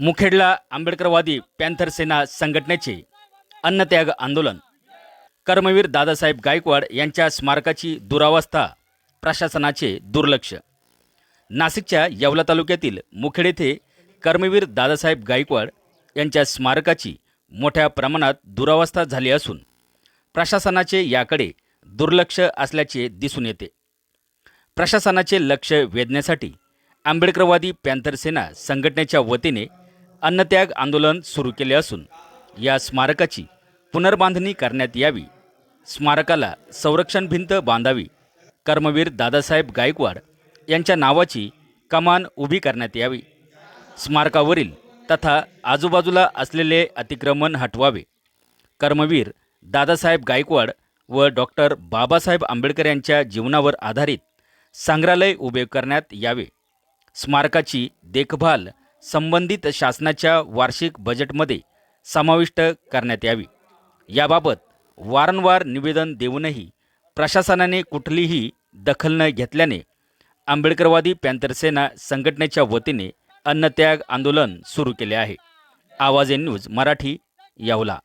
मुखेडला आंबेडकरवादी पॅन्थर सेना संघटनेचे अन्नत्याग आंदोलन. कर्मवीर दादासाहेब गायकवाड यांच्या स्मारकाची दुरावस्था प्रशासनाचे दुर्लक्ष. नाशिकच्या येवला तालुक्यातील मुखेड येथे कर्मवीर दादासाहेब गायकवाड यांच्या स्मारकाची मोठ्या प्रमाणात दुरावस्था झाली असून प्रशासनाचे याकडे दुर्लक्ष असल्याचे दिसून येते. प्रशासनाचे लक्ष वेधण्यासाठी आंबेडकरवादी पॅन्थर सेना संघटनेच्या वतीने अन्नत्याग आंदोलन सुरू केले असून या स्मारकाची पुनर्बांधणी करण्यात यावी. स्मारकाला संरक्षण भिंत बांधावी. कर्मवीर दादासाहेब गायकवाड यांच्या नावाची कमान उभी करण्यात यावी. स्मारकावरील तथा आजूबाजूला असलेले अतिक्रमण हटवावे. कर्मवीर दादासाहेब गायकवाड व डॉक्टर बाबासाहेब आंबेडकर यांच्या जीवनावर आधारित संग्रहालय उभे करण्यात यावे. स्मारकाची देखभाल संबंधित शासनाच्या वार्षिक बजेटमध्ये समाविष्ट करण्यात यावी. याबाबत वारंवार निवेदन देऊनही प्रशासनाने कुठलीही दखल न घेतल्याने आंबेडकरवादी पॅन्थर सेना संघटनेच्या वतीने अन्नत्याग आंदोलन सुरू केले आहे. आवाज न्यूज मराठी यावला